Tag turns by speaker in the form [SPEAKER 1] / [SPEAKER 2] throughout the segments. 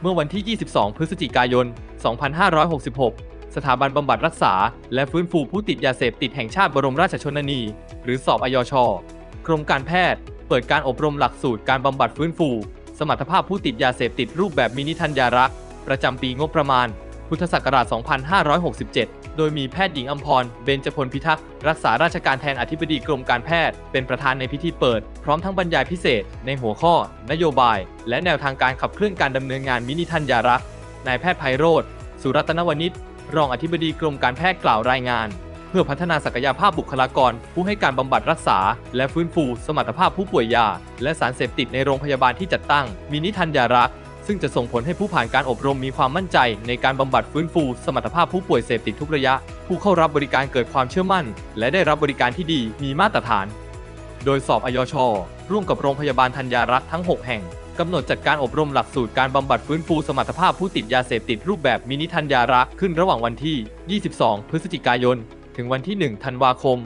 [SPEAKER 1] เมื่อวันที่ 22 พฤศจิกายน 2566 สถาบันบำบัดรักษา และฟื้นฟูผู้ติดยาเสพติดแห่งชาติบรมราชชนนี หรือสอบอยชกรมการแพทย์ เปิดการอบรมหลักสูตรการบำบัดฟื้นฟู สมรรถภาพผู้ติดยาเสพติดรูปแบบมินิทัญญารักษ์ ประจำปีงบประมาณ พุทธศักราช 2567 โดยมีแพทย์หญิงอัมพร เบญจพลพิทักษ์ รักษาราชการแทนอธิบดีกรมการแพทย์ เป็นประธานในพิธีเปิด พร้อมทั้งบรรยายพิเศษ ในหัวข้อ นโยบาย และแนวทางการขับเคลื่อนการดำเนินงานมินิทัญญารักษ์ นายแพทย์ไพโรธ สุรัตนวณิชรองอธิบดีกรมการแพทย์กล่าวรายงาน เพื่อพัฒนาศักยภาพบุคลากร ผู้ให้การบำบัดรักษา และฟื้นฟู สมรรถภาพผู้ป่วยยา และสารเสพติดในโรงพยาบาลที่จัดตั้งมินิทัญญารักษ์ ซึ่งจะส่งผลให้ผู้ผ่านการอบรมมีความมั่นใจ ในการบำบัดฟื้นฟู สมรรถภาพผู้ป่วยเสพติดทุกระยะ ผู้เข้ารับบริการเกิดความเชื่อมั่น และได้รับบริการที่ดีมีมาตรฐาน โดยสอบอยช ร่วมกับโรงพยาบาลธัญญารักษ์ทั้ง 6 แห่งกำหนดจัดการอบรมหลักสูตรการบำบัดฟื้นฟูสมรรถภาพผู้ติดยาเสพติดรูปแบบมินิธัญญารักษ์ขึ้นระหว่างวันที่ 22 พฤศจิกายน ถึงวันที่ 1 ธันวาคม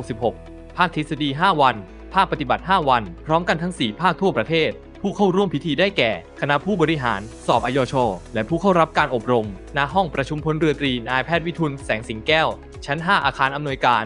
[SPEAKER 1] 2566 ภาคทฤษฎี 5 วัน ภาคปฏิบัติ 5 วัน พร้อมกันทั้ง 4 ภาคทั่วประเทศ ผู้เข้าร่วมพิธีได้แก่ คณะผู้บริหาร สอบอยช และผู้เข้ารับการอบรม ณ ห้องประชุมพลเรือตรีนายแพทย์วิทุลแสงสิงแก้ว ชั้น 5 อาคารอำนวยการ